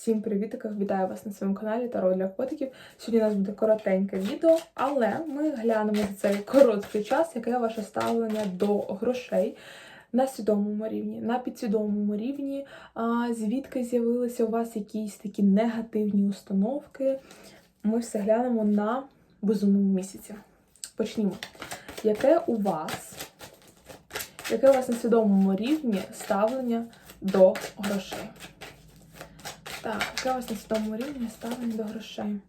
Всім привітиках! Вітаю вас на своєму каналі Таро для котиків. Сьогодні у нас буде коротеньке відео, але ми глянемо за цей короткий час, яке ваше ставлення до грошей на свідомому рівні, на підсвідомому рівні, звідки з'явилися у вас якісь такі негативні установки. Ми все глянемо на безумному місяці. Почнімо. Яке у вас, яке у вас на свідомому рівні ставлення до грошей? Так, у вас на свідомому рівні ставлення до грошей?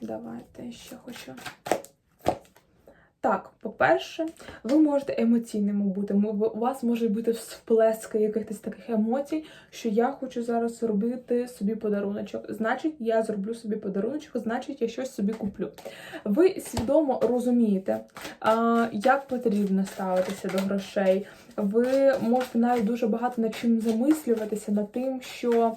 Давайте ще хочу. Так, по-перше, ви можете емоційними бути. У вас може бути всплески якихось таких емоцій, що я хочу зараз зробити собі подаруночок. Значить, я зроблю собі подаруночок, значить, я щось собі куплю. Ви свідомо розумієте, як потрібно ставитися до грошей. Ви можете навіть дуже багато над чим замислюватися, над тим, що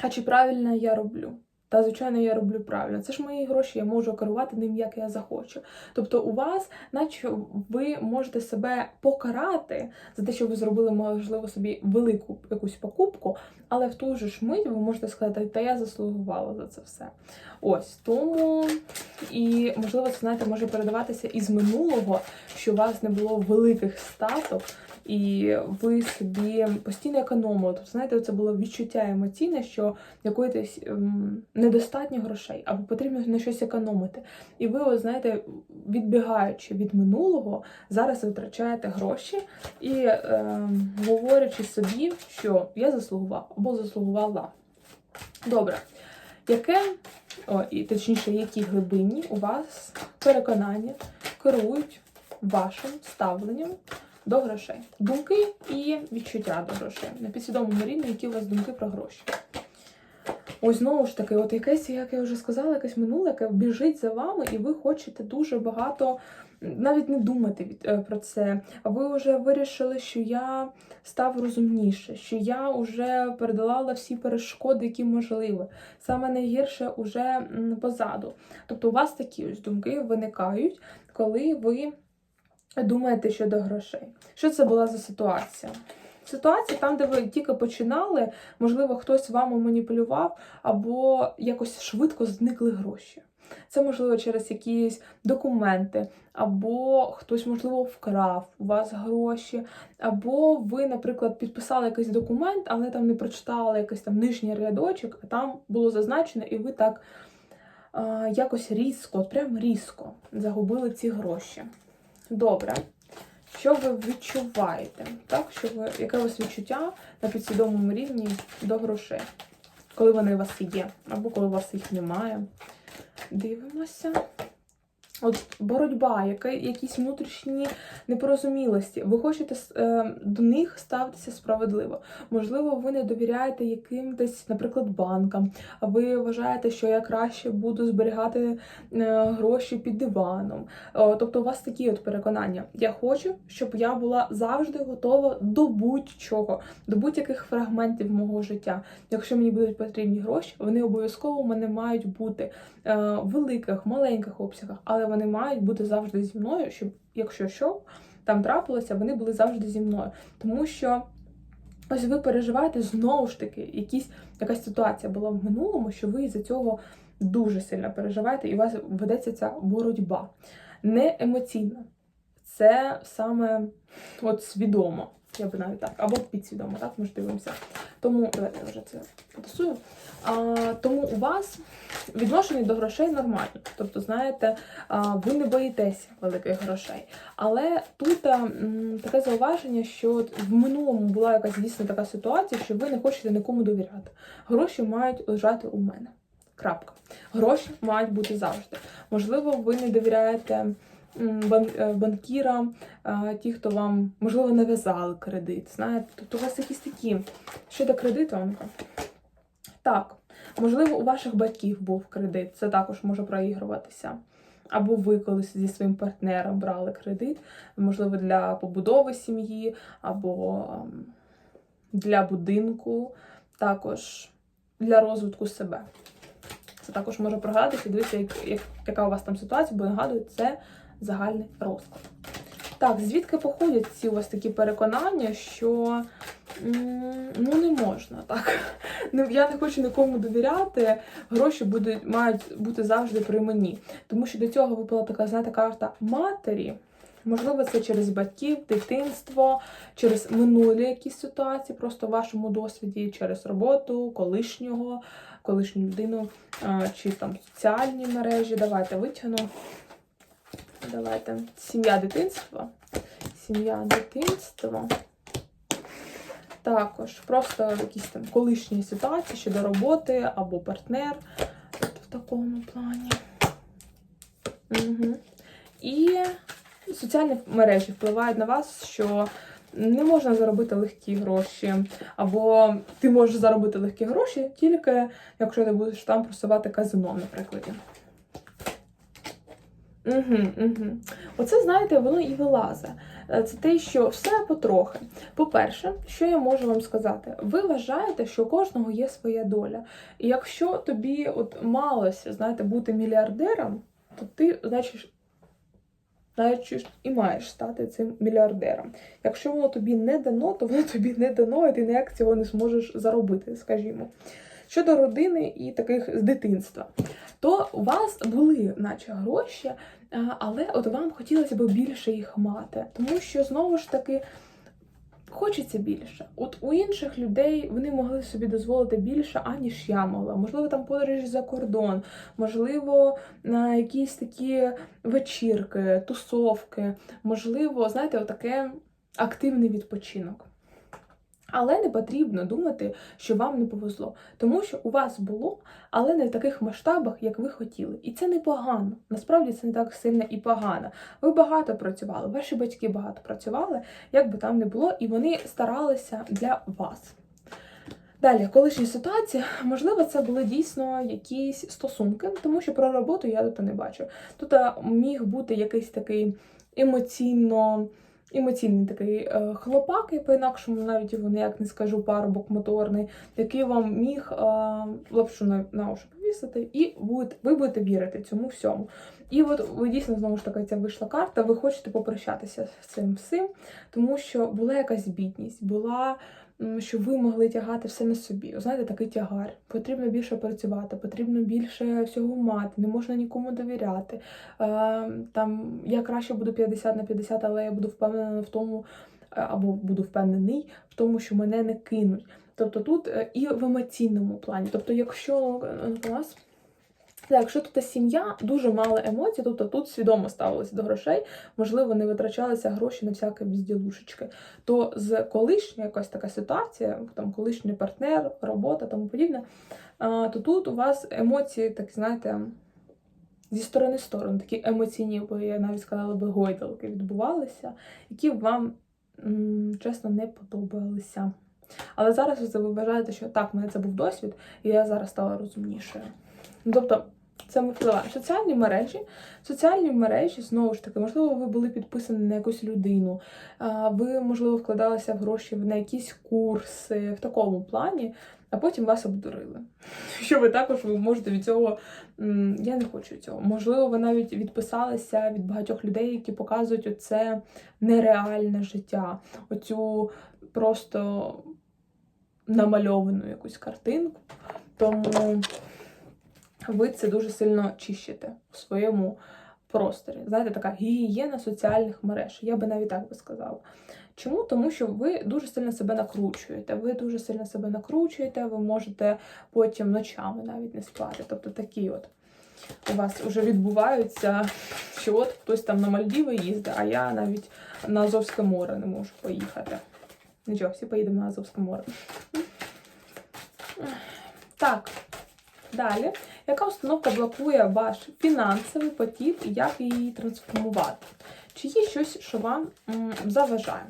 а чи правильно я роблю? Та, звичайно, я роблю правильно. Це ж мої гроші, я можу керувати ним, як я захочу. Тобто, у вас, наче ви можете себе покарати за те, що ви зробили, можливо, собі велику якусь покупку, але в ту ж мить ви можете сказати, та я заслугувала за це все. Ось тому і можливо, це знаєте, може передаватися із минулого, що у вас не було великих статок. І ви собі постійно економили. Тобто, знаєте, це було відчуття емоційне, що якоїсь ем, недостатньо грошей, або потрібно на щось економити. І ви, от, знаєте, відбігаючи від минулого, зараз витрачаєте гроші і ем, говорячи собі, що я заслугував або заслугувала. Добре. Яке, о, і точніше, які глибинні у вас переконання керують вашим ставленням до грошей? Думки і відчуття до грошей. На підсвідомому рівні, які у вас думки про гроші. Ось знову ж таки, от якесь, як я вже сказала, якесь минуле, яке біжить за вами, і ви хочете дуже багато навіть не думати е, про це. А ви вже вирішили, що я став розумніше, що я вже передолала всі перешкоди, які можливі. Саме найгірше уже позаду. Тобто у вас такі ось думки виникають, коли ви думаєте щодо грошей. Що це була за ситуація? Ситуація там, де ви тільки починали, можливо, хтось вами маніпулював, або якось швидко зникли гроші. Це можливо через якісь документи, або хтось, можливо, вкрав у вас гроші, або ви, наприклад, підписали якийсь документ, але там не прочитали якийсь там нижній рядочок, а там було зазначено, і ви так а, якось різко, прям різко загубили ці гроші. Добре. Що ви відчуваєте? Так, що ви, яке у вас відчуття на підсвідомому рівні до грошей? Коли вони у вас є, або коли у вас їх немає. Дивимося. От боротьба, яка, якісь внутрішні непорозумілості. Ви хочете е, до них ставитися справедливо. Можливо, ви не довіряєте якимось, наприклад, банкам, а ви вважаєте, що я краще буду зберігати е, гроші під диваном. О, тобто, у вас такі от переконання. Я хочу, щоб я була завжди готова до будь-чого, до будь-яких фрагментів мого життя. Якщо мені будуть потрібні гроші, вони обов'язково у мене мають бути е, в великих, маленьких обсягах, але вони мають бути завжди зі мною, щоб якщо що там трапилося, вони були завжди зі мною. Тому що ось ви переживаєте знову ж таки, якісь, якась ситуація була в минулому, що ви із-за цього дуже сильно переживаєте, і у вас ведеться ця боротьба. Не емоційна. Це саме от свідомо. Я би навіть так, або підсвідомо, так, ми ж дивимося. Тому давайте я вже це потасую. А, тому у вас відношення до грошей нормальне. Тобто, знаєте, а, ви не боїтеся великих грошей. Але тут а, м, таке зауваження, що в минулому була якась дійсно така ситуація, що ви не хочете нікому довіряти. Гроші мають лежати у мене. Крапка. Гроші мають бути завжди. Можливо, ви не довіряєте е, ті, хто вам, можливо, нав'язали кредит. Знаєте, тобто у вас якісь такі щодо кредиту. Так, можливо, у ваших батьків був кредит, це також може проігруватися. Або ви колись зі своїм партнером брали кредит, можливо, для побудови сім'ї, або ем, для будинку, також для розвитку себе. Це також може прогадати, дивіться, як, як, яка у вас там ситуація, бо нагадую, це загальний розклад. Так, звідки походять ці у вас такі переконання, що Ну, не можна так. Ну, я не хочу нікому довіряти. Гроші будуть, мають бути завжди при мені. Тому що до цього випала така, знаєте, карта матері. Можливо, це через батьків, дитинство, через минулі якісь ситуації, просто в вашому досвіді, через роботу, колишнього, колишню людину, чи там соціальні мережі. Давайте витягну. Давайте. Сім'я дитинства. Сім'я дитинства. Також просто якісь там колишні ситуації щодо роботи або партнер. Тобто в такому плані. Угу. І соціальні мережі впливають на вас, що не можна заробити легкі гроші. Або ти можеш заробити легкі гроші тільки якщо ти будеш там просувати казино, наприклад. Угу, угу. Оце, знаєте, воно і вилазить. Е, Це те, що все потрохи. По-перше, що я можу вам сказати? Ви вважаєте, що у кожного є своя доля. І якщо тобі от малося, знаєте, бути мільярдером, то ти, значить, значить, і маєш стати цим мільярдером. Якщо воно тобі не дано, то воно тобі не дано, і ти ніяк цього не зможеш заробити, скажімо. Щодо родини і таких з дитинства, то у вас були, наче гроші, але от вам хотілося б більше їх мати, тому що знову ж таки. Хочеться більше. От у інших людей вони могли собі дозволити більше, аніж я могла. Можливо, там подорожі за кордон, можливо, на якісь такі вечірки, тусовки, можливо, знаєте, отаке активний відпочинок. Але не потрібно думати, що вам не повезло, тому що у вас було, але не в таких масштабах, як ви хотіли. І це непогано. Насправді це не так сильно і погано. Ви багато працювали, ваші батьки багато працювали, як би там не було, і вони старалися для вас. Далі, колишні ситуації, можливо, це були дійсно якісь стосунки, тому що про роботу я тут не бачу. Тут міг бути якийсь такий емоційно. Емоційний такий е, хлопак, я по-інакшому навіть його ніяк не скажу, парубок моторний, який вам міг е, лапшу на, на уші повісити, і будете, ви будете вірити цьому всьому. І от ви дійсно знову ж таки ця вийшла карта, ви хочете попрощатися з цим всім, тому що була якась бідність, була м, що ви могли тягати все на собі. Знаєте, такий тягар. Потрібно більше працювати, потрібно більше всього мати, не можна нікому довіряти. Е, там я краще буду 50 на 50, але я буду впевнена в тому, е, або буду впевнений в тому, що мене не кинуть. Тобто тут е, і в емоційному плані. Тобто, якщо у нас. Так, якщо тут сім'я, дуже мало емоцій, тобто тут свідомо ставилися до грошей, можливо, не витрачалися гроші на всякі безділушечки, то з колишня якась така ситуація, там колишній партнер, робота тому подібне, то тут у вас емоції, так знаєте, зі сторони в сторону, такі емоційні, бо я навіть сказала би гойдалки відбувалися, які вам, чесно, не подобалися. Але зараз ви вважаєте, що так, в мене це був досвід, і я зараз стала розумнішою. Ну, Тобто, це ми. Соціальні мережі. Соціальні мережі, знову ж таки, можливо, ви були підписані на якусь людину, ви, можливо, вкладалися в гроші на якісь курси в такому плані, а потім вас обдурили. Що ви також ви можете від цього. Я не хочу цього. Можливо, ви навіть відписалися від багатьох людей, які показують оце нереальне життя, оцю просто намальовану якусь картинку. Тому ви це дуже сильно чищите у своєму просторі. Знаєте, така гігієна соціальних мереж. Я би навіть так би сказала. Чому? Тому що ви дуже сильно себе накручуєте. Ви дуже сильно себе накручуєте, ви можете потім ночами навіть не спати. Тобто такі от у вас вже відбуваються, що от хтось там на Мальдіви їздить, а я навіть на Азовське море не можу поїхати. Нічого, всі поїдемо на Азовське море. Так, далі. Яка установка блокує ваш фінансовий потік і як її трансформувати? Чи є щось, що вам заважає?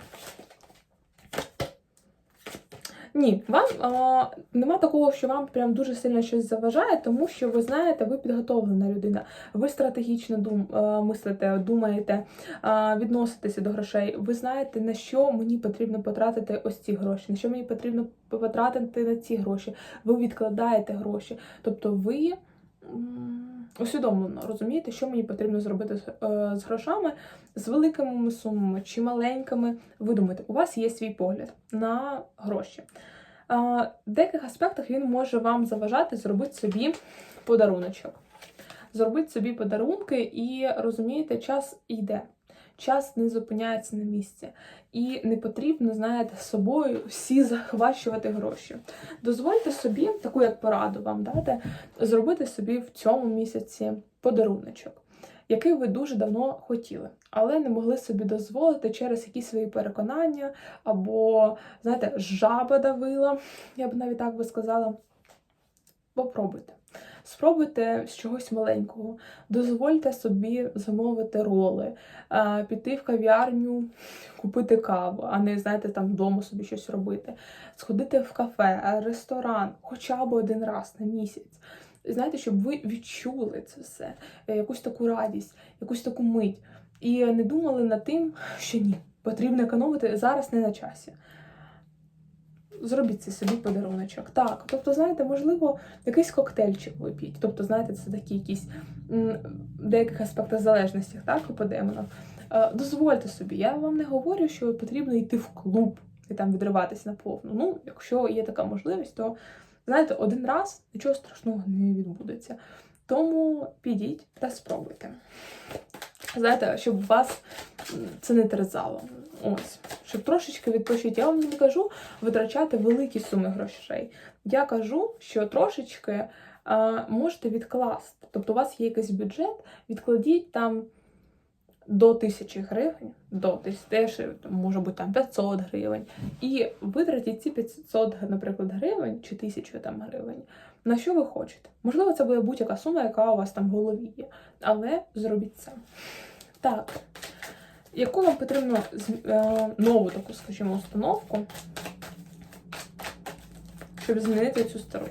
Ні, вам а, нема такого, що вам прям дуже сильно щось заважає, тому що ви знаєте, ви підготовлена людина, ви стратегічно дум, а, мислите, думаєте, а, відноситеся до грошей. Ви знаєте, на що мені потрібно потратити ось ці гроші, на що мені потрібно потратити на ці гроші. Ви відкладаєте гроші. Тобто ви усвідомлено розумієте, що мені потрібно зробити з, е, з грошами, з великими сумами чи маленькими. Ви думаєте, у вас є свій погляд на гроші. В деяких аспектах він може вам заважати зробити собі подаруночок. Зробити собі подарунки і розумієте, час йде. Час не зупиняється на місці. І не потрібно, знаєте, з собою всі захващувати гроші. Дозвольте собі, таку як пораду вам дати, зробити собі в цьому місяці подаруночок, який ви дуже давно хотіли, але не могли собі дозволити через якісь свої переконання, або, знаєте, жаба давила, я б навіть так би сказала. Попробуйте. Спробуйте з чогось маленького. Дозвольте собі замовити роли, піти в кав'ярню, купити каву, а не, знаєте, там вдома собі щось робити. Сходити в кафе, ресторан, хоча б один раз на місяць. Знаєте, щоб ви відчули це все, е, якусь таку радість, якусь таку мить. І не думали над тим, що ні, потрібно економити зараз не на часі. Зробіть це собі подаруночок. Так, тобто, знаєте, можливо, якийсь коктейльчик вип'ють. Тобто, знаєте, це такі якісь деяких аспектах залежності, так, демонам. Е, Дозвольте собі, я вам не говорю, що потрібно йти в клуб і там відриватися на повну. Ну, якщо є така можливість, то знаєте, один раз нічого страшного не відбудеться. Тому підіть та спробуйте. Знаєте, щоб вас це не терзало. Ось, щоб трошечки відпочити. Я вам не кажу витрачати великі суми грошей. Я кажу, що трошечки а, можете відкласти. Тобто, у вас є якийсь бюджет, відкладіть там до тисячі гривень, до теж може бути там 500 гривень, і витратіть ці 500, наприклад, гривень чи 1000 там гривень. На що ви хочете? Можливо, це буде будь-яка сума, яка у вас там в голові є. Але зробіть це. Так. Яку вам потрібно е, нову таку, скажімо, установку, щоб змінити цю стару?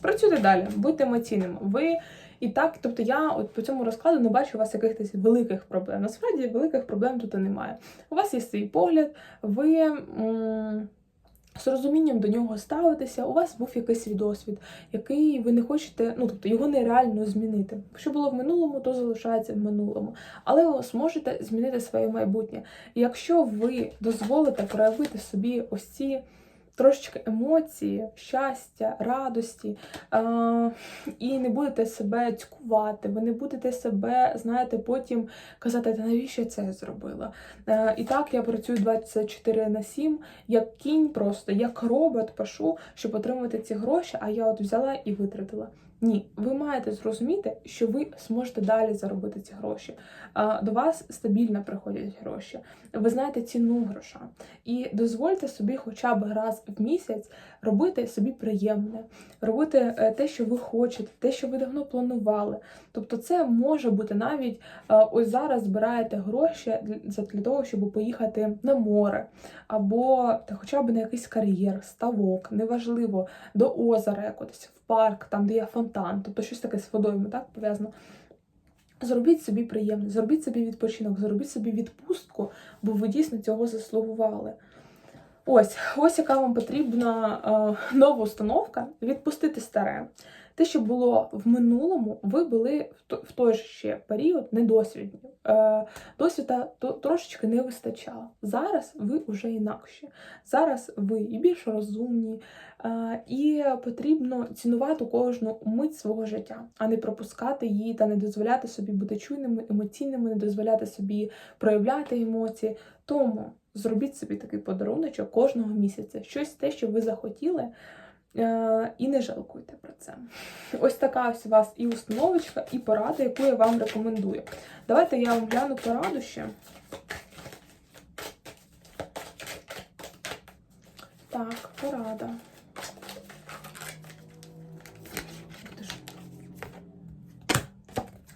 Працюйте далі, будьте емоційними. Ви і так, тобто я от по цьому розкладу не бачу у вас якихось великих проблем. Насправді великих проблем тут і немає. У вас є свій погляд, ви. м, з розумінням до нього ставитися, у вас був якийсь досвід, який ви не хочете, ну тобто його нереально змінити. Що було в минулому, то залишається в минулому. Але ви зможете змінити своє майбутнє. І якщо ви дозволите проявити собі ось ці трошечки емоції, щастя, радості, е- і не будете себе цькувати, ви не будете себе, знаєте, потім казати, та навіщо я це зробила? Е- і так я працюю 24 на 7, як кінь просто, як робот пишу, щоб отримати ці гроші, а я от взяла і витратила. Ні, ви маєте зрозуміти, що ви зможете далі заробити ці гроші. До вас стабільно приходять гроші. Ви знаєте ціну гроша. І дозвольте собі, хоча б раз в місяць, робити собі приємне, робити е, те, що ви хочете, те, що ви давно планували. Тобто, це може бути навіть е, ось зараз збираєте гроші для, того, щоб поїхати на море, або та хоча б на якийсь кар'єр, ставок, неважливо, до озера якось, парк, там, де є фонтан, тобто щось таке з водою так пов'язано. Зробіть собі приємне, зробіть собі відпочинок, зробіть собі відпустку, бо ви дійсно цього заслугували. Ось, ось яка вам потрібна е, нова установка, відпустити старе. Те, що було в минулому, ви були в, той же ще період недосвідні. Е, досвіда трошечки не вистачало. Зараз ви вже інакші. Зараз ви і більш розумні, е, і потрібно цінувати кожну мить свого життя, а не пропускати її та не дозволяти собі бути чуйними, емоційними, не дозволяти собі проявляти емоції. Тому зробіть собі такий подаруночок кожного місяця, щось те, що ви захотіли. Е, І не жалкуйте про це. Ось така ось у вас і установочка, і порада, яку я вам рекомендую. Давайте я вам гляну пораду ще. Так, порада.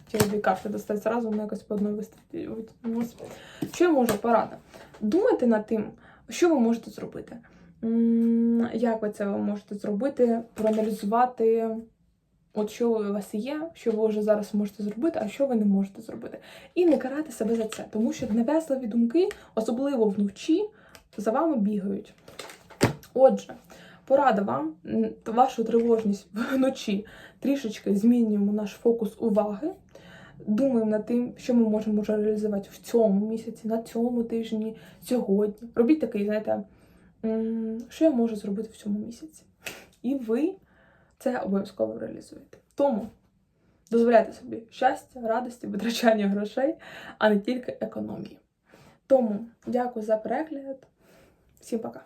Хотіла дві карти достати зразу, воно якось по одній витягнулося. Що я можу порада? Думайте над тим, що ви можете зробити. Як ви це можете зробити? Проаналізувати, от що у вас є, що ви вже зараз можете зробити, а що ви не можете зробити. І не карати себе за це, тому що нав'язливі думки, особливо вночі, за вами бігають. Отже, порада вам, вашу тривожність вночі трішечки змінюємо наш фокус уваги. Думаємо над тим, що ми можемо вже реалізувати в цьому місяці, на цьому тижні, сьогодні. Робіть такий, знаєте, що я можу зробити в цьому місяці. І ви це обов'язково реалізуєте. Тому дозволяйте собі щастя, радості, витрачання грошей, а не тільки економії. Тому дякую за перегляд. Всім пока!